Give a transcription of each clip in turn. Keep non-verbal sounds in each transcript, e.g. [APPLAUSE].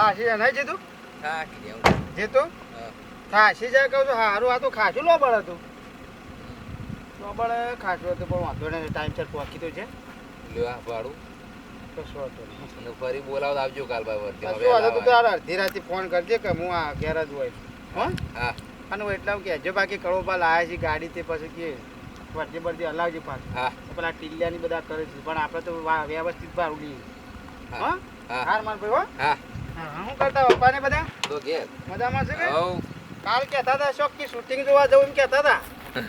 થાશી જાય નહીં જીતું હા કીધે હું જીતું હા. થાશી જાય કહું છું? હારું આ તો ખાસું લોબળ હતું. લોબળ ખાસું હતું પણ વાંધો નહીં ટાઈમસર પહોંચી તો છે લેવા ભાડું. કશું અને ફરી બોલાવ આવજો કાલ ભાઈ કશું વાંધો તું તારે અડધી રાતે ફોન કરજે કે હું આ ઘેર જ હોય. હો? હા. અને હું એટલા કહેજો બાકી કરોબા લાયા છે ગાડી તે પછી કે વર્તી બરતી હલાવજો પાછું. હા. પેલા ટીલિયાની બધા કરે છે પણ આપણે તો વ્યવસ્થિત ભાવ લઈએ. હા. હાર માર ભાઈ હા? હા. શું કરતા પપ્પા ને બધા? તો ઘેર મજામાં છે કે? હવ કાલ કહેતા હતા શોખ કે શૂટિંગ જોવા જવું એમ કહેતા હતા. [LAUGHS]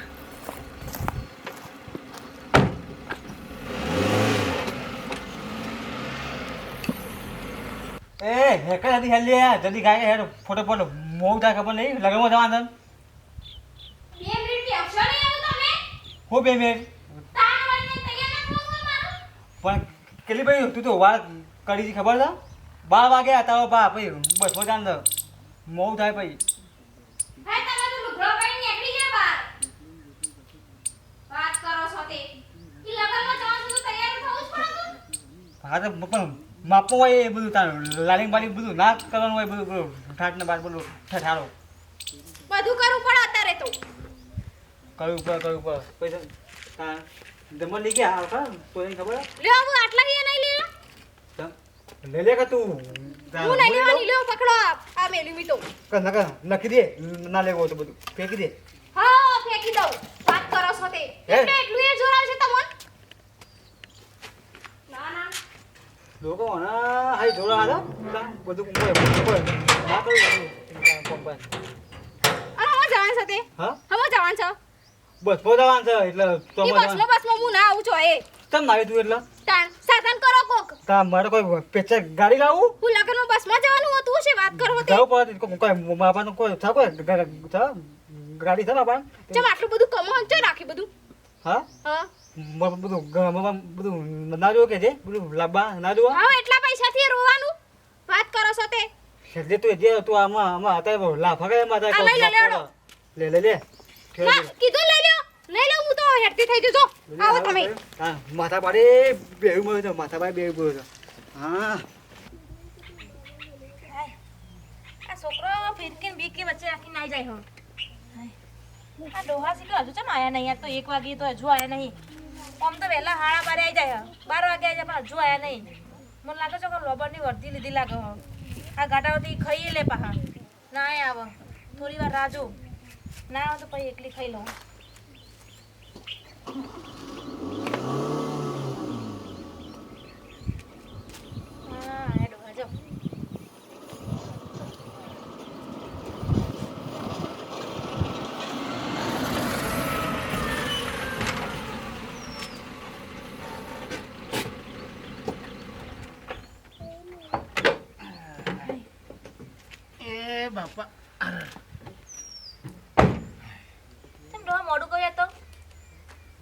એ હેકર હતી હેલી આ જલ્દી ગાય હેડ ફોટો ફોટો. મોવ થાય ખબર નહીં? લગનમાં જવાનું બે મિનિટ બેસશો નહીં એવું તમે? હો બે મિનિટ. તાણ વળીને તૈયાર ના થવું મારું? પણ કેટલી ભાઈ તું તો વાત કરી હતી ખબર છે? બાર વાગે તારો બા ભાઈ બસ મજાન તો મોઉ થાય ભાઈ હે, તો પણ માપો હોય એ બધું તારું લાલિંગ બાલિંગ બધું ના કરવાનું હોય બધું બધું ઠાઠ ને બાર બધું ઠારો. બધું કરવું પડે અત્યારે તો. કરવું પડે કરવું પડે. પૈસા જમવા લઈ ગયા હા તો ખબર? લ્યો આટલા ગયા નહીં લ્યો લઈ લે કે તું? હું નહીં લેવાની લ્યો પકડો આ મેલી મી તો કર નકર નખી દે. ના લેવો તો બધું. ફેંકી દે. હા ફેંકી દઉં. વાત કરો છો તે. હે? એટલે એટલું એ જોરાવ છે તમન. ના ના. લોકો ના હાઈ જોરા હાલો બધું કોઈ કોઈ ના કરું પંપાય અને હવે જવાનું છે તે. હા? હવે જવાનું છે. બસ પોતાવાનું છે એટલે તો ઈ બસમાં બસમાં હું ના આવું છું એ. તમ ના આવી તું એટલે? તાણ સાધન કરો કોક. તા મારે કોઈ પેચર ગાડી લાવું? હું લગનમાં બસમાં જવાનું હતું છે વાત કરો તે. જવું પડે કોઈ કોઈ થા થા? ગાડી છે માપા ચમ આટલું બધું કમો હંચો રાખી બધું? હા? હા. બધું બધું ના જોવું કે છે બધું લાંબા ના જોવા હા એટલા પૈસાથી રોવાનું. વાત કરો છો તે. એટલે તું જે તું આમાં આમાં હતા લાફા ગયા લે, લે, લે લે. લે. કીધું લઈ લઈ લો હું થઈ જજો. આવો તમે. હા માથા પાડે બેહું મળ્યો છે માથા પાડે બેહું મળ્યો છે હા. આ છોકરો ફિરકીને બીકી વચ્ચે રાખીને આવી જાય હો. આ ડોહા શીખ્યો હજુ ચમ આયા નહીં? યાર તો એક વાગે તો હજુ આયા નહીં. આમ તો વહેલા હાડા બારે આવી જાય બાર વાગે આવી જાય પણ હજુ આયા નહીં. મને લાગે છે કે લોબરની વર્ધી લીધી લાગે હો. આ ગાટાઓથી ખાઈ લે પાહા. ના આય આવો થોડી વાર રાજો ના આવે તો પછી એકલી ખાઈ લઉં. હા એ ડોહા જો એ બાપા કેમ ડોહા મોડું કર્યા તો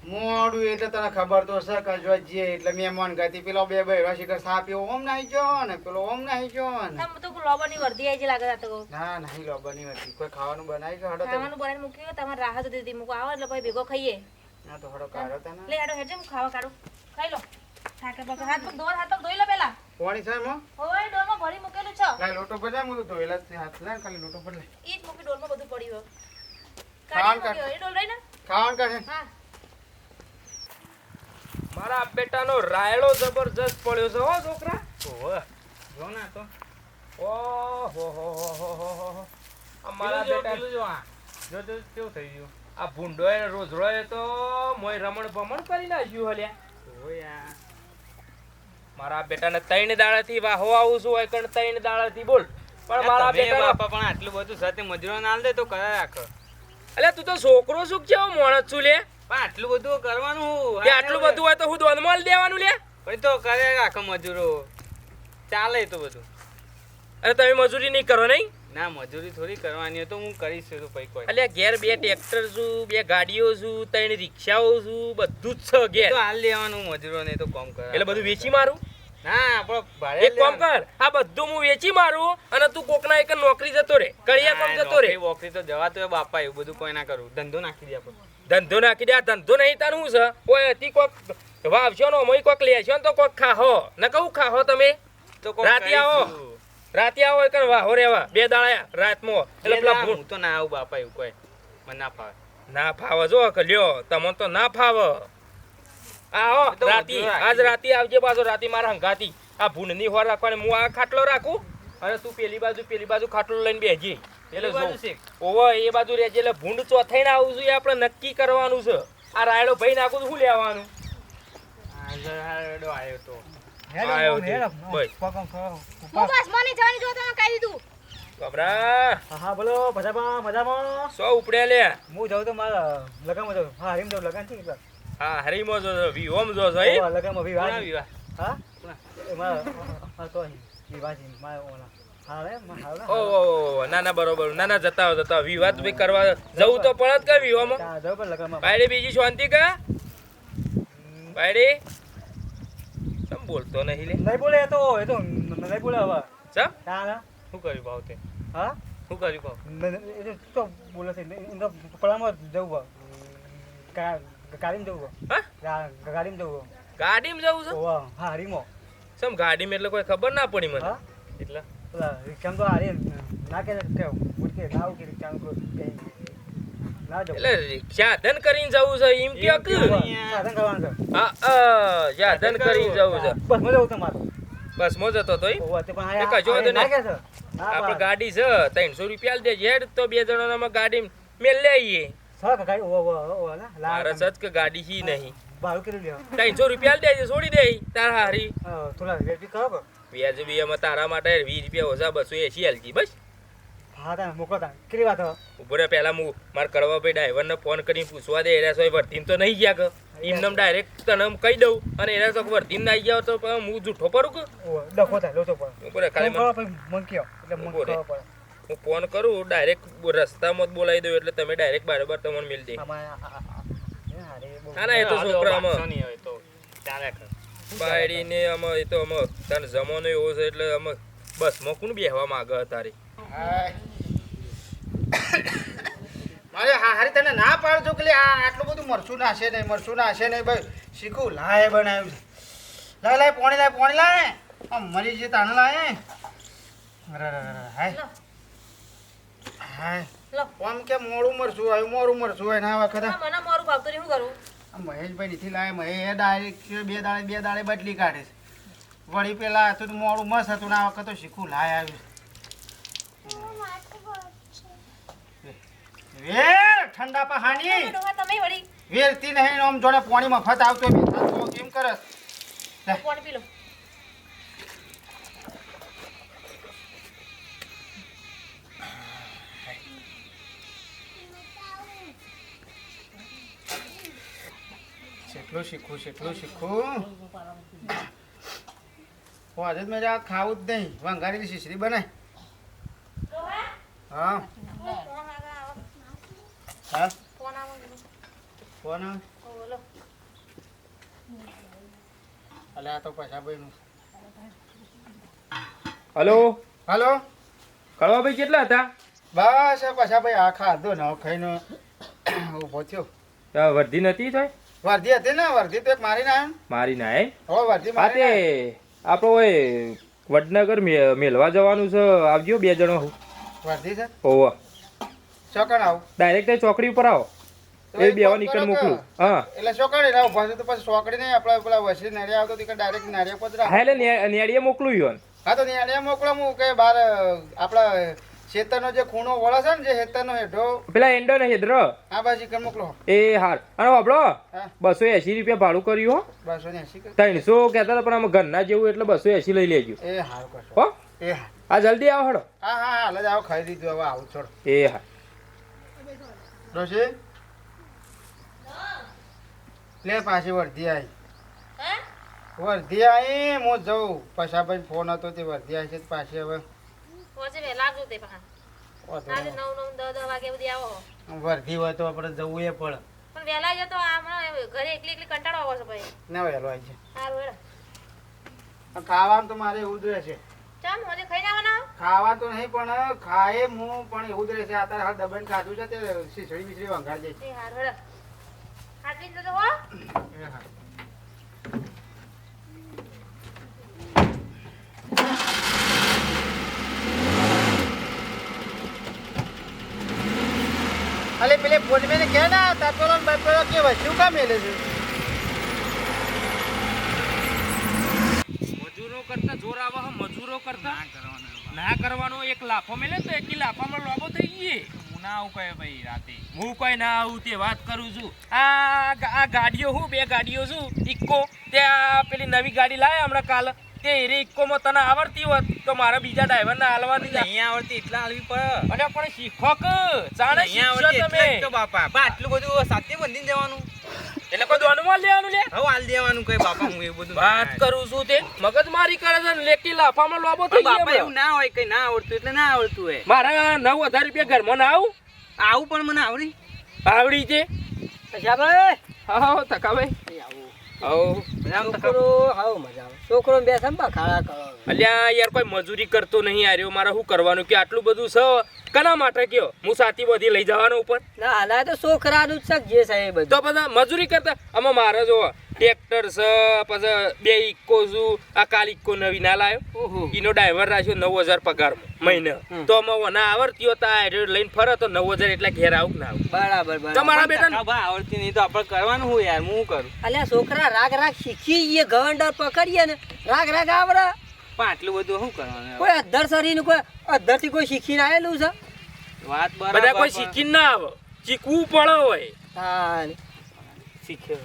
મોડું એટલે તને ખબર તો છે કે જો એટલે મહેમાન ગતિ પેલો બે બૈરો શિખર સા પીવો ઓમ નાઈ ગયો ને પેલો ઓમ નાઈ ગયો ને. તમ તો લોબરની વર્ધી આઈ લાગે તો. ના નહીં લો બની કોઈ ખાવાનું બનાવી હડો ખાવાનું બનાવીને મૂક્યું તમારે રાહત દીધી મૂકો આવો એટલે પછી ભેગો ખાઈએ. ના તો હડો કાઢો તને લે હડો હેજે ખાવા કાઢું. ખાઈ લો. થાકે પાકે હાથ પર દોર હાથ પર ધોઈ લો પેલા પાણી છે મો ઓય ડોલમાં ભરી મૂકેલું છે. લે લોટો બજાય હું તો ધોયેલા છે હાથ લે ખાલી લોટો બદલે ઈ જ મૂકી ડોલમાં બધું પડ્યું. ખાવાનું કાઢી એ ડોલ રહી ને? ખાવાનું કાઢે. હા. મારા બેટાનો રાયડો જબરજસ્ત પડ્યો છે હો છોકરા. ઓહો જો ના તો. ઓહો હો હો હો હો હો અમારા બેટા જો બેટા જો તો કેવું થઈ ગયું? આ ભૂંડોએ રોજ રોય તો મોય રમણ ભમણ કરી નાખ્યું હલ્યા ઓયા મારા બેટાને ત્રણ દાડાથી વાહો આવું છું હોય કણ ત્રણ દાડાથી બોલ. પણ મારા બેટા પણ આટલું બધું સાથે મજૂરો ના દે તો કરે રાખો અલ્યા તું તો છોકરો શું કેવો માણસ છું લે આટલું બધું કરવાનું આટલું બધું હોય તો હું દોનમાં દેવાનું લે? ભાઈ તો કરે રાખો મજૂરો. ચાલે તો બધું. અરે તમે મજૂરી નહીં કરો નહીં? ના મજૂરી થોડી કરવાની તો હું કરીશ તો કોઈ અલ્યા ઘેર બે ટ્રેક્ટર છું બે ગાડીઓ છું ત્રણ રિક્ષાઓ છું બધું જ છે ઘેર તો હાલ લેવાનું મજૂરો ને તો કોમ કર એટલે બધું વેચી મારું? ના આપણો ભાડે એક કામ કર આ બધું હું વેચી મારું અને તું કોકના એક નોકરી જતો રે કરિયા કામ જતો રે. વોકરી તો જવા તો બાપા એવું બધું કોઈ ના કરું. ધંધો નાખી દે આપણે. ધંધો નાખી દે ધંધો નહીં તાર શું છે? કોઈ હતી કોક વાવશો નો અમોય કોક લેશો ને તો કોક ખાહો. ને કહું ખાહો તમે? તો કોક રાતે આવો. રાતે આવો એક વાહો રેવા બે દાડા રાતમાં. એટલે એટલે પેલા હું તો ના આવું બાપા એવું કોઈ. મને ના ફાવે. ના ફાવે જો કે લ્યો તમને તો ના ફાવે. આવો રાતી. આજ રાતે આવજે પાછો રાતી મારા હંગાતી આ ભૂંડની હોર રાખવાની હું આ ખાટલો રાખું? અને તું પેલી બાજુ પેલી બાજુ ખાટલો લઈને બેજી પેલી બાજુ જો ઓવો એ બાજુ રહેજે એટલે ભૂંડ ચોથાઈને આવું છું એ આપણે નક્કી કરવાનું છે. આ રાયડો ભાઈ નાખું શું લેવાનું? આવ્યો તો. તે. હું બસ. મને જવાની જો તમે કહી દીધું. બાબરા હા હા બોલો મજામાં મજામાં. સો ઉપડ્યા લે. હું જાઉં તો મારા લગનમાં જાઉં. હા હરીમ જાઉં છે હા હરીમો જો જો વિવાહ વિવાહ? હા? મારા તો વિવાહ મારા ઓલા હા રે માં હાવ ને ઓ ના ના બરોબર ના ના જતા જતા તો ભાઈ કરવા જવું તો પડત કે લગનમાં. બાયડી બીજી શાંતિ કા? બાયડી? તમ બોલતો નહીં લે. નહીં બોલે તો એ તો નહીં બોલે હવે. હા ના શું કર્યું ભાવ તે? હા? શું કર્યું ભાવ? ન- ન- તો બોલે છે પડામાં જવું. ગાડીમાં જવું હા? ગાડીમાં જવું ગાડીમાં જવું છે? હા હરીમો. ચમ ગાડીમાં એટલે કોઈ ખબર ના પડી મને. એટલે? પેલા તો હારે ના કે કે ઉઠકે ના ઉઠકે રિક્ષામાં કોઈ કે ના એટલે સાધન કરીને જવું છે એમ કે સાધન કરવાનું છે. હા સાધન કરીને જવું છે. બસ મજા આવું તમારે. બસ મો તો ઈ. ઓવા, તે પણ એ હારે- કશો વાંધો હારે ના. નહીં. કે છે ના આપણે ગાડી છે ત્રણસો રૂપિયા આલી દેજે. હેડ તો બે જણામાં ગાડી મેલ લે આવીએ. સર ગાડી ઓવા, ઓવા, ઓવા, ના. સચ કે ગાડી હી નહીં. ભાડું કેટલું લ્યો? ત્રણસો રૂપિયા આલી દેજે છોડી દે. તાર હારી. થોડા કરો. કે? વ્યાજ બી એમાં તારા માટે વીસ રૂપિયા ઓછા બસો એસી આલજી બસ હા તમે મોકલો તાને. કેટલી વાત? ઊભો પહેલા હું મારા કરવા ભાઈ ડ્રાઈવરને ફોન કરીને પૂછવા દે એરા સોય વર્તીમ તો નહીં ગયા કે એમને ડાયરેક્ટ તને કહી દઉં અને એરા તો વર્તીમ ના ગયા તો હું જૂઠો પડું કે ડખો થાય, લોચો પડે. ઊભો રહે ખાલી મને. એટલે મન ખબર હું ફોન કરું ડાયરેક્ટ રસ્તામાં જ બોલાવી દઉં એટલે તમે ડાયરેક્ટ બરાબર તમને મિલ દે રે, હા ના એ તો છોકરામાં તો ચાલે બાયડીને આમાં એ તો અમે તને જમવાનો એવો છે એટલે અમે બસ મોકું બેહવા માંગે તારી મારે હારી તને ના પાડજો કે આ આટલું બધું મરચું નાશે નહીં મરચું નાશે નહીં ભાઈ. શીખું લાય બનાવ્યું. છે લાય લાય પોણી લાય પોણી લાય. આમ મરી જે તાણ લાય. હાય. હાય. લો. આમ કે મોડું મરચું આવ્યું? મોડું મરચું હોય ના વખત મને મારું ભાવતું નહીં, શું કરું? મહેશભાઈ નથી લાવે મહેશ ડાયરેક્ટ બે દાડે બે દાડે બદલી કાઢે છે. વળી પેલા હતું તો મોડું મસ્ત હતું ના વખત તો શીખું લાય આવ્યું. વેર ઠંડા પહાની. વેરતી નહીં આમ જોડે પાણી મફત આવતો કેમ કરે? પાણી પી લો. કેટલું શીખું એટલું શીખું. હું આજે મેં આ ખાવું જ નહીં. વંગારી શીશરી બનાય. હા. હા? ફોન અલે આ તો પૈસાભાઈનું હલો? હલો? કળવાભાઈ કેટલા હતા? બસ આ પૈસાભાઈ આ ખાધો ને ખાઈને ઊભો થયો. વર્ધી નથી થાય વર્ધી હતી ને વર્ધી તો એક મારીને આવ્યો મારીને મારી ના એ વર્ધી હા. આપણો ઓય વડનગર મેલવા જવાનું છે આવજો બે જણો વર્ધી છે? ઓવો ચોકડ આવો. ડાયરેક્ટ ચોકડી ઉપર આવો. એ બેવા નીકળ મોકલું. હા. એટલે ચોકડી ના ઊભા તો પછી ચોકડી નહીં આપણે પેલા વસી નડિયા આવતો તીકડ ડાયરેક્ટ નડિયા પધરા હા એટલે ને- નેડીએ મોકલું યોન હા તો નડિયા મોકલો હું કે બાર આપણા ખેતરનો જે ખૂણો વળે છે ને જે ખેતરનો હેઠો. પેલા એન્ડો ને હેદ્ર. આ બાજી કર મોકલો. એ હાર. અને બાબડો બસો એસી રૂપિયા ભાડું કર્યું હો. બસો એસી ત્રણસો કહેતા હતા પણ આમાં ઘરના જેવું એટલે બસો એસી લઈ લેજો. એ હાર કરશો. હો? એ હા આ જલ્દી આવો હડો. હા હા હાલ જ આવો ખાઈ દીધું હવે આવું છોડ. એ હા ડોશી લે પાછી વર્ધી આવી હે? વર્ધી આવી હું જઉં. પછી ફોન હતો તે વર્ધી આવી છે પાછી હવે. પહોંચે વહેલા આવજો તે પાછા વાંધો નવ નવ દસ દસ વાગે બધી આવો વર્ધી હોય તો આપણે જવું એ પડે પણ વહેલા જતો હમણાં ઘરે એકલી એકલી કંટાળો આવો છે ભાઈ. ના વહેલો આવી છે સારું હેડો. ખાવાનું તો મારે એવું જ રહેશે. ચાલ મને આવવાના ખાવા તો નહીં પણ ખાય હું પણ એવું જ રહેશે. અત્યારે હાલ દબાઈને ખાધું છે તે શીસડી બીસડી વંગાડી એ હારું હેડો. હો. એ હા. પેલે પોજમેને કહે ના તપેલો ને બપેલો કે વસ્તુ કામ મેલે છે? મજૂરો કરતા જોર આવા હે, મજૂરો કરતા? ના કરવાનો એક લાફો મેલે તો એકી લાફામાં લોબો થઈ ગઈ હું ના આવું કહે ભાઈ રાતે. હું કઈ ના આવું તે વાત કરું છું. આ આ ગાડીઓ હું બે ગાડીઓ છું ઇક્કો. તે આ પેલી નવી ગાડી લાયા હમણાં કાલ. તે એરી ઇક્કોમાં તને આવડતી હોત તો મારા બીજા ડ્રાઈવરને હાલવાની. અહીંયા આવડતી એટલા હાલવી પડે. અરે પણ શીખો કે. જાણે આવડતી તમે. તો બાપા. બા આટલું બધું સાથે બંધીને દેવાનું. એટલે કોઈ દોનમાં લેવાનું લે. હવે હાલ દેવાનું કઈ બાપા હું એ બધું વાત કરું છું તે. મગજ મારી કરે છે ને લેકી લાફામાં લોબો થઈ ગયો બાપા એવું ના હોય કઈ ના આવડતું એટલે ના આવડતું હોય. મારા નવ હજાર રૂપિયા ઘરમાં ના આવું? આવું પણ મને આવડી. આવડી છે. હા હા તકાભાઈ આવો. છોકરો હાવ મજા આવે છોકરો બેસે ને બખાડા કરો. અલ્યા યાર કોઈ મજૂરી કરતો નહીં આર્યો મારે શું કરવાનું? કે આટલું બધું છે? કના માટે કયો હું સાથી બધી લઈ જવાનો ઉપર? ના હાલા તો છોકરાનું જ જે છે તો બધા મજૂરી કરતા? આમાં મારે જો ટ્રેક્ટર છે પછી બે ઇક્કો છું આ કાલ ઇક્કો નવી ના લાવ્યો એનો ડ્રાઈવર રાખ્યો નવ હજાર પગારમાં મહિને. તો અમે ના આવડતી હતા આર્યો લઈને ફરે તો નવ હજાર એટલા ઘેર આવું ના આવું. બરાબર બરાબર. તમારા બેટા આવડતી નહીં તો આપણે કરવાનું હું યાર હું કરું? અલ્યા છોકરા રાગ રાગ શીખી ગયે ગવંડર પકડીએ ને. રાગ રાગ આવડે. પણ આટલું બધું શું કરવાનું? કોઈ અધર શરીરનું કોઈ અધરથી કોઈ શીખીને આવેલું છે? વાત બરાબર બધા કોઈ શીખી શીખીને ના આવે. શીખવું પડે હોય. હા શીખ્યો.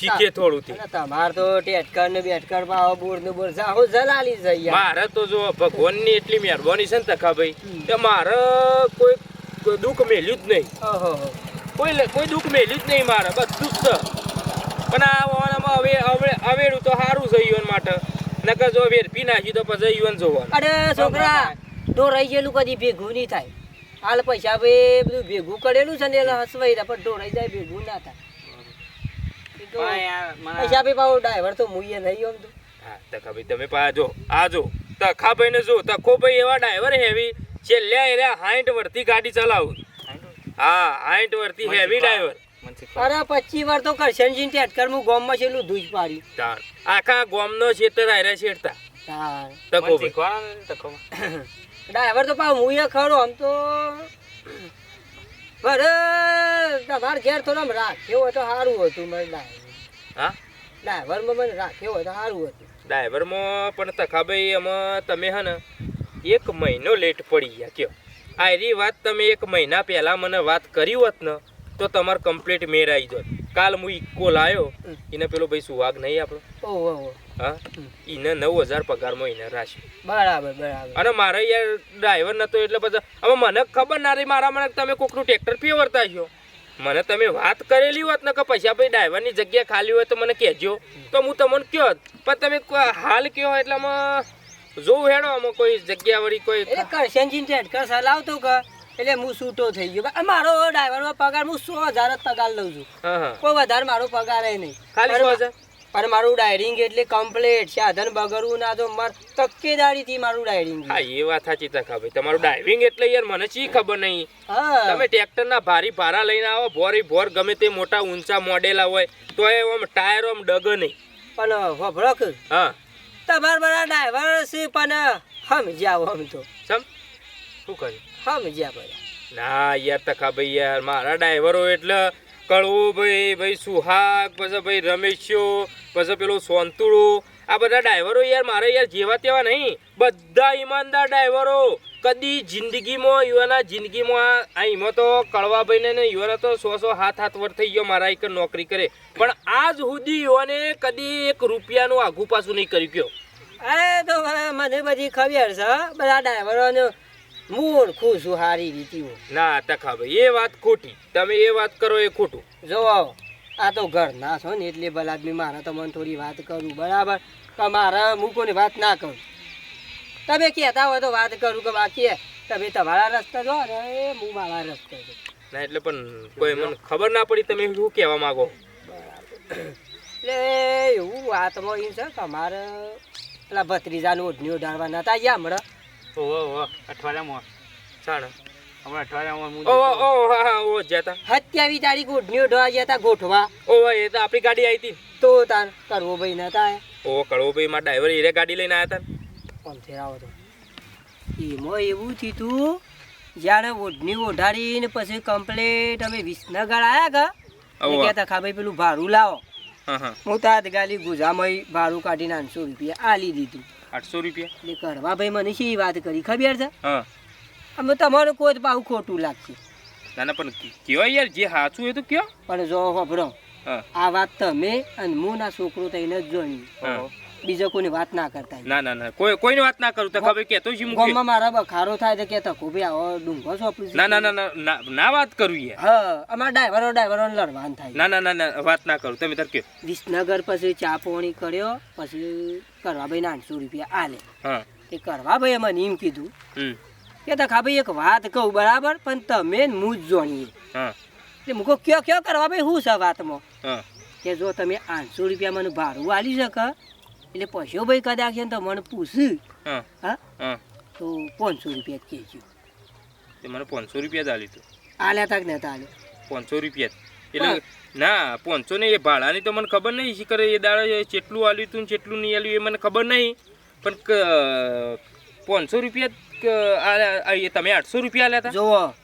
શીખે થોડું થી. તમાર તો ટેટકર ને બેટકર પાવો બોર ને બોર જાહો જલાલી જઈ યાર. મારે તો જો ભગવાનની એટલી મહેરબાની છે ને તકાભાઈ કે મારે કોઈ દુઃખ મેલ્યું જ નહીં. કોઈ કોઈ દુઃખ મેલ્યું જ નહીં મારે બધું જ પણ આ હવે હવે અવેડું તો સારું છે યુવન માટે. નકર જો વેરપી નાખી તો પછી યુવન જોવાનું. અરે છોકરા ઢોરાઈ ગયેલું કદી ભેગું નહીં થાય. હાલ પૈસા ભાઈ બધું ભેગું કરેલું છે ને એટલે હસવાઈ રહ્યા પણ ઢોરાઈ જાય ભેગું ના થાય. તો પૈસા ભાઈ પાછો ડ્રાઈવર તો મુઈએ નહીં આમ તો. હા તકાભાઈ તમે પા જો આ જો તખાભાઈ ને જો તખો ભાઈ એવા ડ્રાઈવર હેવી છેલ્લે એરા હાઈટ વર્તી ગાડી ચલાવું. હા હાઈટ વર્તી હેવી ડ્રાઈવર અરે પચી વાર તો કરશનજી ટેટકર હું ગામમાં છેલ્લું દૂધ પાડ્યું તાણ આખા ગામનો છેતર આયરા છેડતા. તકો ભાઈ. ડ્રાઈવર [COUGHS] તો પાછો મુઈએ ખરો આમ તો બરે તમારે ઘેર થોડો આમ રાખ્યો હોય તો સારું હતું મને ડ્રાઈવર હા? ડ્રાઈવરમાં મને રાખ્યો હોય તો સારું હતું. ડ્રાઈવરમાં પણ તખાભાઈ એમાં તમે હે ને એક મહિનો લેટ પડી ગયા. કયો? આરી વાત તમે એક મહિના પહેલાં મને વાત કરી હોત ને તો તમારે કમ્પ્લીટ મેર આવી જોત. કાલ હું ઇક્કો લાવ્યો એને પેલો ભાઈ સુવાગ નહીં આપણો ઓહો. હા? એને નવ હજાર પગારમાં એને રાખ્યો બરાબર બરાબર. અને મારે યાર ડ્રાઈવર નતો એટલે પછી હવે મને ખબર ના રહી મારા મને તમે કોકનું ટ્રેક્ટર ફેવરતા છો? મને તમે વાત કરેલી હોત ને કે પૈસા ભાઈ ડ્રાઈવરની જગ્યા ખાલી હોય તો મને કહેજો. તો હું તમને કહો પણ તમે હાલ કહો એટલે આમાં જોઉં હેડો આમાં કોઈ જગ્યા વળી કોઈ કરશનજી ટેટકર ચલાવતો કે એટલે હું છૂટો થઈ ગયો. મારો ડ્રાઈવરનો પગાર હું સો હજાર જ પગાર લઉં છું. કોઈ વધારે મારો પગાર નહીં. ખાલી સો હજાર? પણ મારું ડાયરિંગ એટલે કમ્પ્લીટ સાધન બગડવું ના તો માર તકેદારીથી મારું ડાયરિંગ હા એ વાત સાચી તખા ભાઈ તમારું ડાઇવિંગ એટલે યાર મને શી ખબર નહીં. તમે ટ્રેક્ટરના ભારી ભારા લઈને આવો ભોરી ભોર ગમે તે મોટા ઊંચા મોડેલા હોય તો એ આમ ટાયર આમ ડગ નહીં. પણ વભરો હા. તમારા બધા ડ્રાઈવર છે પણ સમજ્યા આમ તો. સમ? શું કર્યું? સમજ્યા બધા ના યાર તકા ભાઈ યાર મારા ડ્રાઈવરો એટલે કળવો ભાઈ ભાઈ સુહાગ પછી ભાઈ રમેશો પછી પેલું સોંતુડું આ બધા ડ્રાઈવરો યાર મારે યાર જેવા તેવા નહીં. બધા ઈમાનદાર ડ્રાઈવરો. કદી જિંદગીમાં યુવાના જિંદગીમાં આ- ઈમાં તો કળવાભાઈને ને યુવાના તો સો સો હાથ હાથ વર થઈ ગયો મારા એક નોકરી કરે. પણ આજ સુધી યુવાને કદી એક રૂપિયાનું આઘું પાછું નહીં કરી ગયો અરે તો મને બધી ખબર છે બધા ડ્રાઈવરોને મૂળ ખુશ હું સારી રીતે ના તખા ભાઈ એ વાત ખોટી. તમે એ વાત કરો એ ખોટું. જો આ તો ઘર ના છો ને એટલે ભલા આદમી મારે તમને થોડી વાત કરું બરાબર? તો મારે હું કોની વાત ના કરું. તમે કહેતા હોય તો વાત કરું કે બાકી તમે તમારા રસ્તા જો ને એ હું મારા રસ્તે જો. ના એટલે પણ કોઈ મને ખબર ના પડી તમે શું કહેવા માંગો. એટલે એવું વાતમાં એમ છે કે અમારે પેલા ભત્રીજાનું ઓઢણી ઓઢાડવા હતા ગયા હમણાં ઓહો, અઠવાડિયામાં. સાણા હમણાં અઠવાડિયામાં હું ઓ જતો. ઓ હા હા ઓ જતા સત્યાવીસ તારીખ ઓઢણી ઓઢવા ગયા હતા ગોઠવા. ઓ એ તો આપણી ગાડી આવી હતી તો તાર કરવો ભાઈ નતા આયા ઓ કળવોભાઈ માં ડ્રાઈવર હીરે ગાડી લઈને આવ્યા હતા આમ ફેરાવો તો? એમાં એવું થયું જ્યારે ઓઢની ઓઢાડીને પછી કમ્પ્લેટ અમે વિસનગર આવ્યા કા આવો. કહેતા ખા ભાઈ પેલું ભાડું લાવો. હા હા. હું તાત ગાલી ગુજામાં ભાડું કાઢીને આઠસો રૂપિયા આલી દીધું. આઠસો રૂપિયા? એટલે કરવા ભાઈ મને શી વાત કરી ખબર છે? હા. અમે તમારું કોઈ તો પાછું ખોટું લાગશે ના ના પણ કયો યાર જે સાચું એ તો કયો. પણ જો હોભળો આ વાત તમે અને હું ના છોકરો થઈને જ જોઈ હા. બીજો કોઈની વાત ના કરતા. ના ના ના. કોઈ કોઈની વાત ના કરું. તો ખબર કહેતો છે ગામમાં મારા બખારો થાય તો કહેતા કો ભાઈ આવો ડુંગો સોંપડું છે. ના ના ના ના ના વાત કરું યાર. હા અમારા ડ્રાઈવરો ડ્રાઈવરો લડવાન થાય. ના ના ના ના વાત ના કરું. તમે તાર કયો. વિસનગર પછી ચા પોણી કર્યો પછી કરવા કરવાભાઈ આઠસો રૂપિયા આલે. હા. એ કરવાભાઈએ મને એમ કીધું હમ. કે તખા ભાઈ એક વાત કહું બરાબર? પણ તમે ને હું જ જાણીએ. એટલે મૂકો કયો કયો કરવા ભાઈ શું છે વાતમાં? હા. કે જો તમે આઠસો રૂપિયા મને ભાડું આલી શકે એટલે પૈસો ભાઈ કદાચ છે ને તો મને પૂછ્યું હા. તો પાંચસો રૂપિયા જ કહેજો. તે મને પાંચસો રૂપિયા જ આલી તું. આલ્યા તક નતા આલ્યા? પાંચસો રૂપિયા. એટલે ના પાંચસો ને એ ભાડાની તો મને ખબર નહીં. શી કરે એ દાડે જેટલું આલ્યું તું ને જેટલું નહીં આલ્યું એ મને ખબર નહીં. પણ પાંચસો રૂપિયા આ- આ- તમે આઠસો રૂપિયા લેતા જોવો. જુઓ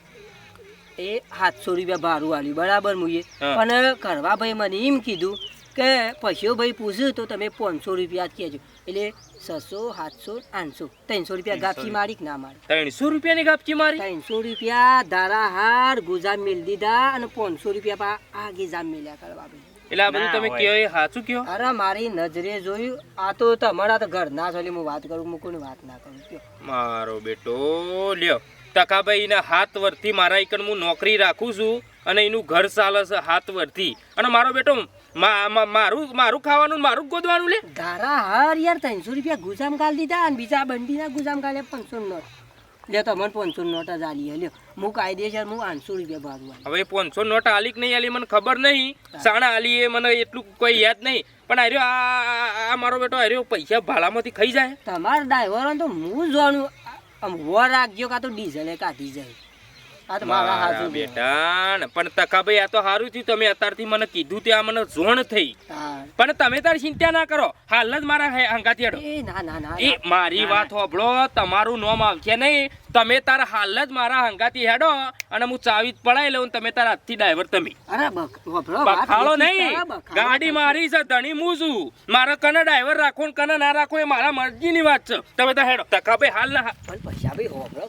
એ સાતસો રૂપિયા ભાડું આલ્યું બરાબર મુએ પણ કરવા ભાઈ મને એમ કીધું કે પૈસો ભાઈ પૂછ્યું તો તમે પાંચસો રૂપિયા જ કહેજો. એટલે છસો સાતસો આઠસો ત્રણસો રૂપિયા ગાપચી મારી કે ના મારી. ત્રણસો રૂપિયાની ગાપચી મારી? ત્રણસો રૂપિયા ધારાહાર ગુજામ મેળ દીધા અને પાંચસો રૂપિયા પા આગે જામ મેળ્યા કરવા ભાઈ એટલે આ બધું તમે કયો એ સાચું કયો? અરે મારી નજરે જોયું આ તો તમારા તો ઘર ના ચાલી હું વાત કરું હું કોઈને વાત ના કરું કયો. મારો બેટો લ્યો ટકાભાઈ એના હાથ વરથી મારા એકન હું નોકરી રાખું છું અને એનું ઘર ચાલે છે હાથ વરથી. અને મારો બેટો મારું મારું ખાવાનું મારું ગોદવાનું લે. ધારા હાર યાર ત્રણસો રૂપિયા ગુજામ ગાલ દીધા અને બીજા બંડીના ગુજામ ગાલ્યા પાંચસો નોટ લે તો મને પાંચસો નોટ જ આલી લ્યો. હું કાયદેસર હું આઠસો રૂપિયા ભાડું હવે પાંચસો નોટ આલી કે નહીં આલી મને ખબર નહીં. સાણા આલી એ મને એટલું કોઈ યાદ નહીં. પણ આર્યો આ મારો બેટો આર્યો પૈસા ભાડામાંથી ખાઈ જાય. તમારા ડ્રાઈવરો તો હું જાણું આમ વર રાખજો કાં તો ડીઝલે કાઢી જાય. મારા મારા બેટા પણ તકાભાઈ આ તો સારું થયું તમે અત્યારથી મને કીધું ત્યાં મને જોણ થઈ. પણ તમે તારી ચિંતા ના કરો હાલ જ મારા હંગાથી હેડો એ ના ના ના એ મારી વાત હોભળો તમારું નોમ આવશે નહીં. તમે તાર હાલ જ મારા હંગાથી હેડો અને હું ચાવી પડાઈ લઉં તમે તારા હાથથી ડ્રાઈવર તમે. બખાડો નહીં. ગાડી મારી છે ધણી હું છું. મારે કને ડ્રાઈવર રાખો ને કને ના રાખો એ મારા મરજીની વાત છે. તમે તો હેડો. તકાભાઈ હાલ ના પૈસા ભાઈ હોભળો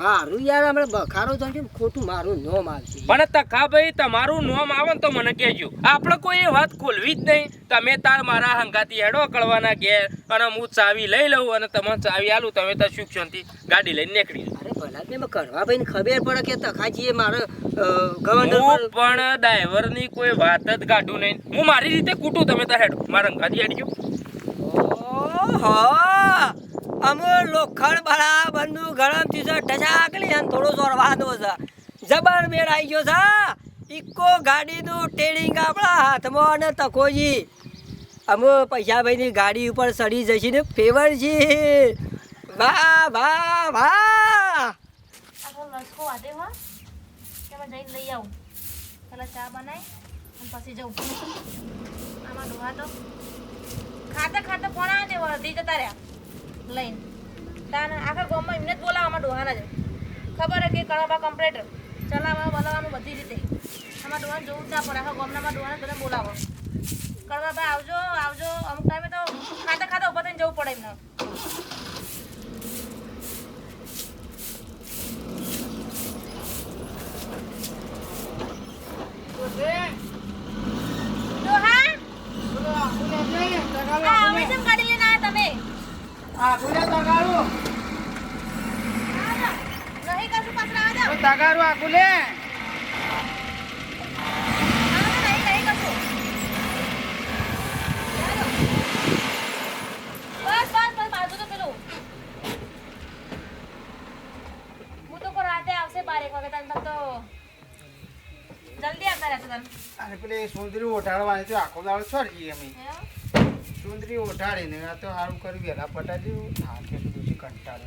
મારું યાર હમણાં બખારો થાય છે ખોટું મારું નોમ આવશે. પણ તકાભાઈ તમારું નોમ આવે ને તો મને કહેજો. આપણે કોઈ એ વાત ખોલવી જ નહીં. તમે તાર મારા હંગાથી હેડો કળવાના ઘેર અને હું ચાવી લઈ લઉં અને તમને ચાવી આલું તમે તાર સુખ શાંતિ ગાડી લઈને નીકળી અરે ભલા મેં કરવા ભાઈ ખબર પડે કે તખાજીએ મારે ગવર્નર પણ ડ્રાઈવરની કોઈ વાત જ કાઢું નહીં. હું મારી રીતે કૂટું તમે તાર હેડો. મારા હંગાથી હેડજો. ઓહો! અમે લોખંડ બરાબરનું ગરમ થયું છે અને થોડો સોરવાનો છે. જબર મેળ આવી ગયો છે. ઇકો ગાડીનું ટ્રેડિંગ આપણા હાથમાં અને તકોજી અમે પૈસાભાઈની ગાડી ઉપર ચડી જશે ને ફેવરજી વાહ વાહ વાહ! તો લસકો વાટે હો. કે મેં જઈને જતા રહ્યા. લઈને. તાન આખા ગામમાં એમને જ બોલાવવામાં ડોહાના જ ખબર હે કે કળાબા કમ્પ્લેટ ચલાવવા બોલાવવાનું બધી રીતે. આમાં ડોહાને જોવું જ ના પડે. આખા ગામનામાં ડોહાને બધા બોલાવો. કળવાભાઈ આવજો આવજો. અમુક ટાઈમે તો ખાતા ખાતા ઊભા થઈને જવું પડે એમને. ડોહા? તમે? તગારું તને તો જલ્દી આવતા રહેશે તમે અરે પેલી સુંદરી ઓઢાડવાની આખો દાડો છોડી અમે? સુંદરી ઓઢાડીને આ તો સારું કર્યું વહેલા પટાજી હા કેટલું બધું કંટાળો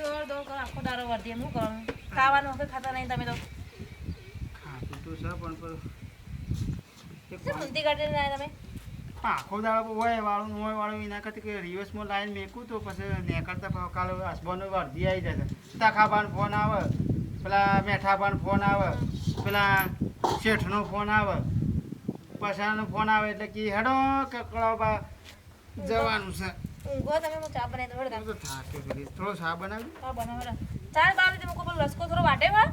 દોડ દોડ કરો આખો દારો વર્ધી એમ શું ખાવાનું વખત ખાતા નહીં તમે તો? ખાતું તો છે પણ એક ઊંધી કાઢીને આવ્યા તમે? આખો દાડો હોય વાળું હોય વાળું એના કરતી કે રિવર્સમાં લાઈન મેકું તો પછી નીકળતા કાલે હસબન્ડ વર્ધી આવી જાય તખાબાનો ફોન આવે પેલા મેઠાબાનો ફોન આવે પેલા શેઠનો ફોન આવે. પછાનો ફોન આવે એટલે કે હેડો કકડાબા જવાનું છે. ઊંઘો તમે હું ચા બનાવી દોડ તો થાક્યો છે થોડો સા બનાવી ચા બનાવરા. ચા બનાવી દે, મૂકો રસકો થોડો વાટે વા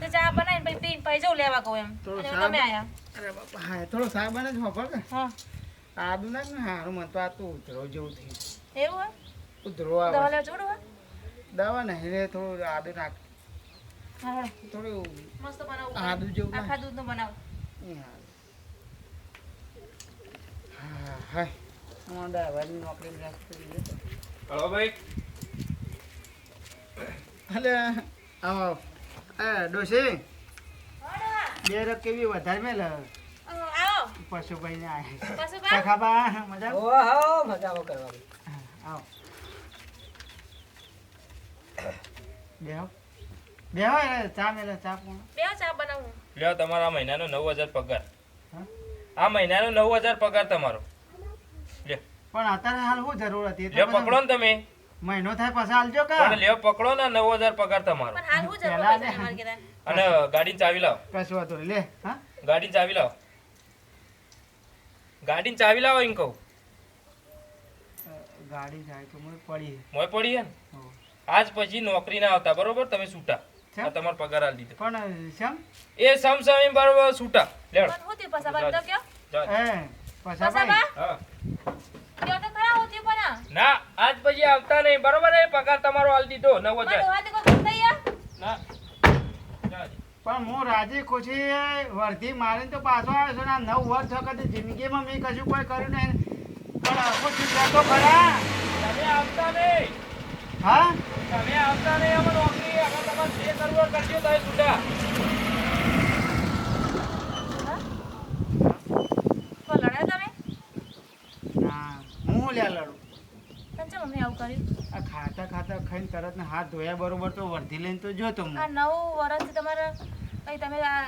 તો ચા બનાવીને પછી પીન પછી જવું લેવા કહું એમ. તમે આયા. અરે બાપા હા થોડો સા બને જ ખબર હા. આદુ નાખ ને હારું મન તો આ તો ઉધરો જેવું થયું એવું હોય ઉધરો દવા આવે. લેવા જોડું દવા નહીં રે થોડું આદુ નાખ. હા. થોડું મસ્ત બનાવું. આદુ જેવું આખા દૂધનું બનાવું. હા. હા. અમારા ડ્રાઈવરની નોકરી રાખી ભાઈ. અલે આવો. એ ડોશી. બે રક કેવી વધારે મેલ? આવો પશુભાઈ? ને આય ખાબા મજા ઓહો મજામાં કરવાનું. આવો. બેહો. બેહો ચા મેલે ચા પૂણ ચા બનાવું. લ્યો તમારા મહિનાનો નવ હજાર પગાર. હા? આ મહિનાનો નવ હજાર પગાર તમારો. પણ અત્યારે હાલ શું જરૂર હતી? લ્યો પકડો ને તમે. મહિનો થાય પછી હાલજો પણ લ્યો પકડો ને નવ હજાર પગાર તમારો. પણ હાલ હું જરૂર ને. તમારે કીધા? અને ગાડી ચાવી લાવો. કશું વાંધો નહીં. લે હા? ગાડી ચાવી લાવો. ગાડી ચાવી લાવો એમ કહું. અ, ગાડી જાય તો મને પડી. મોય પડી હે ને? હો. આજ પછી નોકરી ના આવતા બરોબર? તમે છૂટા? આ તમારો પગાર આલી દીધો. પણ શેમ એ સમ સમ બરોબર છૂટા લેડો પણ હું થયું? પસાબા તો કયો? જા. એ પછા પસાબા હા કયો તો ખરા હું થયું પણ આ. ના આજ પછી આવતા નહીં બરોબર એ પગાર તમારો આલી દીધો નવ મારે હજાર? ના. પણ હું રાજી ખુશી વર્ધી મારીને તો પાછો આવ્યો છું ને આ નવ વર્ષ વખત જિંદગીમાં મેં કશું કોઈ કર્યું નહીં. પણ આખું ચૂક્યા તો ખરા. તમે આવતા નહીં. હા? તમે આવતા નહીં અમે નોકરી હવે તમારે જે કરવું કરજો તમે છૂટા કોઈ લડ્યા તમે ના હું લે લડું તને ચમ મમ્મી આવું કર્યું આ ખાતા ખાતા ખાઈને તરત ને હાથ ધોયા બરોબર તો વર્ધી લઈને તો જોતો હું આ નવ વર્ષથી તમારે કઈ તમે આ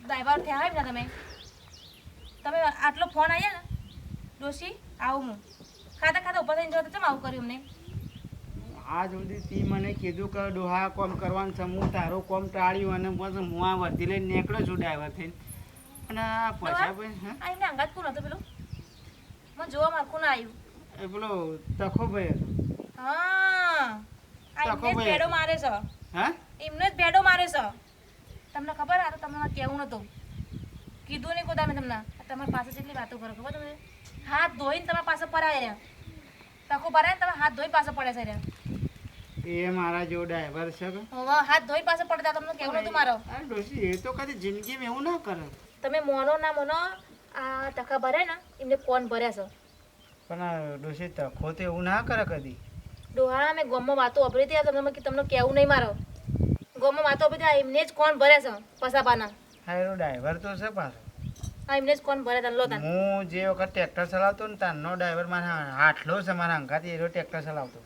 ડ્રાઈવર થયા હોય ને તમે? તમે આટલો ફોન આવ્યા ને? ડોશી આવું હું. ખાતા ખાતા ઉપર થઈને જોતો ચમ આવું કર્યું અમને? આજ સુધી તી મને કીધું કે ડોહા કોમ કરવાનું છે હું તારો કોમ ટાળ્યું અને પછી હું આ વર્ધી લઈને નીકળ્યો છું ડ્રાઈવર થઈને. અને પૈસા હા? આ એમને અંગાત કોણ હતું પેલું? મને જોવા મારખું ના આવ્યું. એ પેલો તખો ભાઈ હતો. હા. આ એમને જ ભાઈ ભેડો મારે છે. હા? એમને જ ભેડો મારે છે. તમને ખબર આ તો તમને કેવું કહેવું નતું? કીધું નહીં કોતા મેં તમને. તમારી પાસે જેટલી વાતો કરો ખબર તમે હાથ ધોઈને તમારા પાસે પરાય રહ્યા. તખો ભરાય ને તમે હાથ ધોઈ પાસે પડે છે રહ્યા. એ મારા જો ડ્રાઈવર છે કે? હવે હાથ ધોઈ પાસે પડતા તમને કેવું નતું મારો? અરે ડોશી એ તો કદી જિંદગીમાં એવું ના કરે. તમે મોનો ના મોનો આ ટકા ભરે ને એમને કોણ ભર્યા છે. પણ આ ડોશી તખો તો એવું ના કરે કદી. ડોહાણા મેં ગોમમાં વાતો વાપરી હતી તમને કે તમને કહેવું નહીં મારો? ગોમમાં વાતો વાપરી હતી એમને જ કોણ ભરે છે પસાપાના? હા એનો ડ્રાઈવર તો છે પાછો. આ એમને જ કોણ ભરે તને લો તને. હું જે વખત ટ્રેક્ટર ચલાવતો ને તારનો ડ્રાઈવર મારા આટલો છે મારા અંગાથી એનો ટ્રેક્ટર ચલાવતો.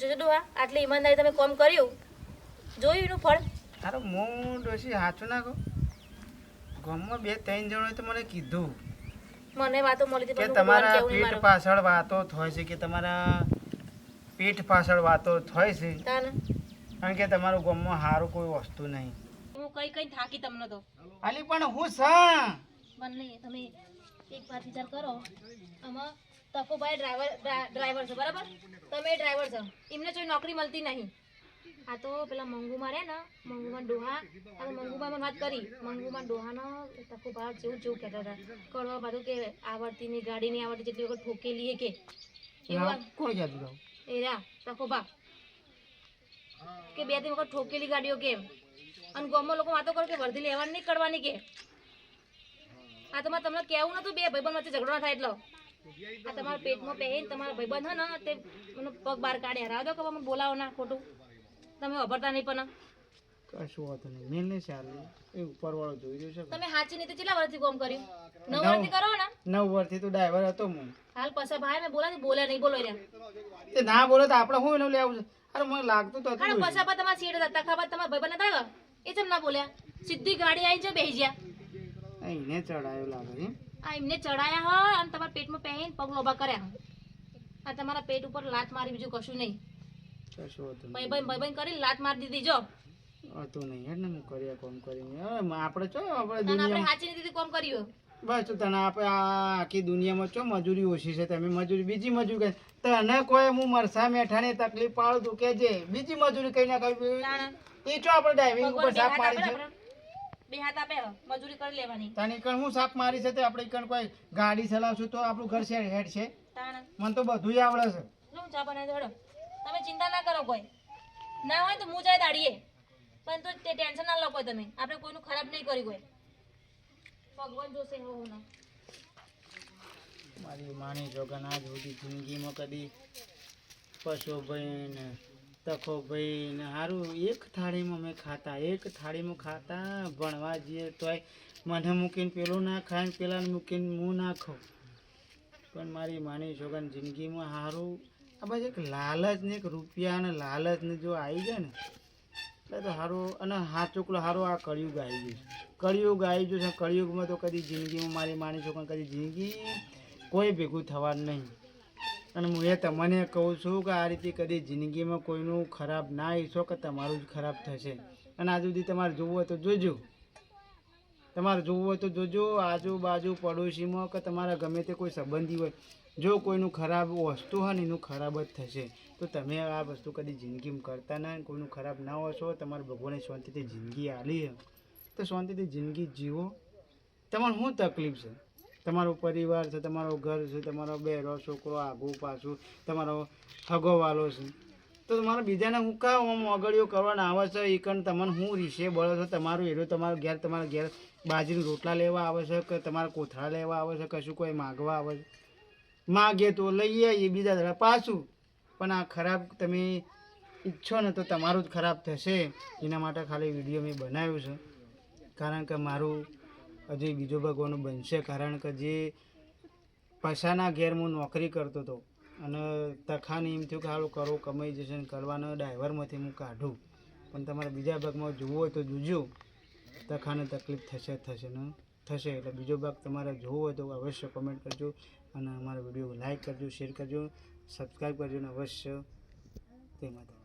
જોજો ડોહા આટલી ઈમાનદારી તમે કોમ કર્યું? જોયું એનું ફળ? અરે હું ડોશી સાચું ના કહું. ગામમાં બે ત્રણ જણોએ તો મને કીધું. મને વાતો મળી હતી કે તમારા પીઠ પાછળ વાતો થાય છે કે તમારા પીઠ પાછળ વાતો થાય છે? કારણ કે તમારું ગામમાં સારું કોઈ વસ્તુ નહીં. હું કઈ કઈ થાકી તમને તો. અલી પણ હું સા મને તમે એક વાત વિચાર કરો. આમાં તકોભાઈ ડ્રાઈવર ડ્રાઈવર છે બરાબર? તમે ડ્રાઈવર છો. એમને કોઈ નોકરી મળતી નહીં. આ તો પેલા મંગુમાં રહે ને મંગુમાં ડોહા આ તો મંગુમાં વાત કરી. મંગુમાં ડોહાનો તકોભાઈ જેવું જેવું કહેતા હતા. કરવા બધું કે આવડતી ની ગાડી ની આવડતી જેટલી વખત ઠોકેલી કે. કોણ? એ રહ્યા તકોભા કે બે ત્રણ વખત ઠોકેલી ગાડીઓ કેમ અને ગામમાં લોકો વાતો કરો કે વર્ધી લેવાની નહીં કરવાની કે. આ તો મારે તમને કહેવું નતું બે ભાઈબંધ વચ્ચે ઝઘડો ના થાય એટલો. આ તમારા પેટમાં પહેરીને તમારા ભાઈબંધ હે ને તે મને પગ બહાર કાઢે. હરાવ દો કે મને બોલાવો ના ખોટું. તમે વાપરતા નહીં પણ. કશું હોતું નહીં. મેં નહીં ચાલે એ ઉપરવાળો જોઈ રહ્યો છે તમે સાચી નહીં તો કેટલા વર્ષથી કોમ કર્યું? નવ વર્ષથી કરો ને? નવ વર્ષથી તો ડ્રાઈવર હતો હું. હાલ પસા ભાઈ મેં બોલા બોલે નહીં બોલો રહ્યા. તે ના બોલે તો આપણે હું એનું લેવું છે? અરે મને લાગતું તો હતું પછી પર તમારા સીટ હતા. ખબર તમારા ભાઈ બને આવ્યા એ ચમ ના બોલ્યા? સીધી ગાડી આવી છે બેસી ગયા. એને ચડાયો લાગે આ એમને ચડાયા હોય અને તમારા પેટમાં પહેરીને પગ ઊભા કર્યા. આ તમારા પેટ ઉપર લાત મારી બીજું કશું નહીં. કશું હતું ભાઈ ભાઈ ભાઈ કરીને લાત મારી દીધી જો. હતું નહીં હેડ ને હું કરીએ કોમ કરીને. આપણે ચો આપણે આપણે હાચી દીધી કોમ કર્યું. બસ તો તને આપણે આખી દુનિયામાં ચો મજૂરી ઓછી છે તમે મજૂરી બીજી મજૂરી કઈ તને કોઈ હું મરસા મેઠાની તકલીફ પાડું તું કેજે. બીજી મજૂરી કઈ ના કઈ એ ચો આપણે ડ્રાઇવિંગ ઉપર સાફ પાડી મારી છે. બે હાથ આપે મજૂરી કરી લેવાની. તને કણ હું સાફ મારી છે તે આપણે કણ કોઈ ગાડી ચલાવશું તો આપણું ઘર છે હેડ છે? મને તો બધું આવડે છે. ચા બનાવી. તમે ચિંતા ના કરો કોઈ. ના હોય તો હું જાય દાડીએ. પણ તો તે ટેન્શન ના લો કોઈ તમે. આપણે કોઈનું ખરાબ નહીં કર્યું કોઈ. ભગવાન જોશે હો ના. મારી માની જોગન આજ સુધી જિંદગીમાં કદી પશુભાઈ ને તખોભાઈ ને સારું એક થાળીમાં મેં ખાતા, એક થાળીમાં ખાતા, ભણવા જઈએ તોય મને મૂકીને પેલું ના ખાય ને પેલાને મૂકીને હું ના ખાઉં. પણ મારી માની જોગન જિંદગીમાં સારું આ બસ એક લાલચ ને એક રૂપિયા અને લાલચ ને જો આવી જાય ને, એટલે તો સારું અને હાચુકલો સારું આ કળિયુગ આવી ગયું છે. કળિયુગ આવી ગયું છે કળિયુગમાં તો કદી જિંદગીમાં મારી માની છોકરા કદી જિંદગી કોઈ ભેગું થવાનું નહીં. અને હું એ તમને કહું છું કે આ રીતે કદી જિંદગીમાં કોઈનું ખરાબ ના ઈચ્છો કે તમારું જ ખરાબ થશે. અને આજ સુધી તમારે જોવું હોય તો જોજો. તમારે જોવું હોય તો જોજો. આજુબાજુ પડોશીમાં કે તમારા ગમે તે કોઈ સંબંધી હોય જો કોઈનું ખરાબ વસ્તુ હોય ને એનું ખરાબ જ થશે. તો તમે આ વસ્તુ કદી જિંદગીમાં કરતા ના કોઈનું ખરાબ ના છો, તમારે ભગવાને શાંતિથી જિંદગી આલી તો શાંતિથી જિંદગી જીવો. તમારે શું તકલીફ છે? તમારો પરિવાર છે, તમારો ઘર છે, તમારો બેરો, છોકરો, આગું, પાછું, તમારો હગોવાલો છે. તો તમારે બીજાને હું કામ આમ અગળીઓ કરવાના આવે છે એ કણ તમને હું રીસે બળો છો? તમારું એરો તમારો ઘેર, તમારા ઘેર બાજરીના રોટલા લેવા આવે છે કે તમારા કોથળા લેવા આવે છે કશું કોઈ માગવા આવે છે માગે તો લઈએ, એ બીજા દાડા પાછું. પણ આ ખરાબ તમે ઈચ્છો ને તો તમારું જ ખરાબ થશે. એના માટે ખાલી વીડિયો મેં બનાવ્યો છે. કારણ કે મારું હજી બીજો ભગવાનું બનશે. કારણ કે જે પૈસાના ઘેર હું નોકરી કરતો હતો અને તખાને એમ થયું કે હાલો કરો, કમાઈ જશે ને કરવાનો ડ્રાઈવરમાંથી હું કાઢું. પણ તમારે બીજા ભાગમાં જોવો હોય તો જોજો. તખાને તકલીફ થશે થશે ને થશે. એટલે બીજો ભાગ તમારે જોવો હોય તો અવશ્ય કમેન્ટ કરજો. અને અમારા વીડિયો લાઈક કરજો શેર કરજો સબસ્ક્રાઈબ કરજો અને અવશ્ય તે માટે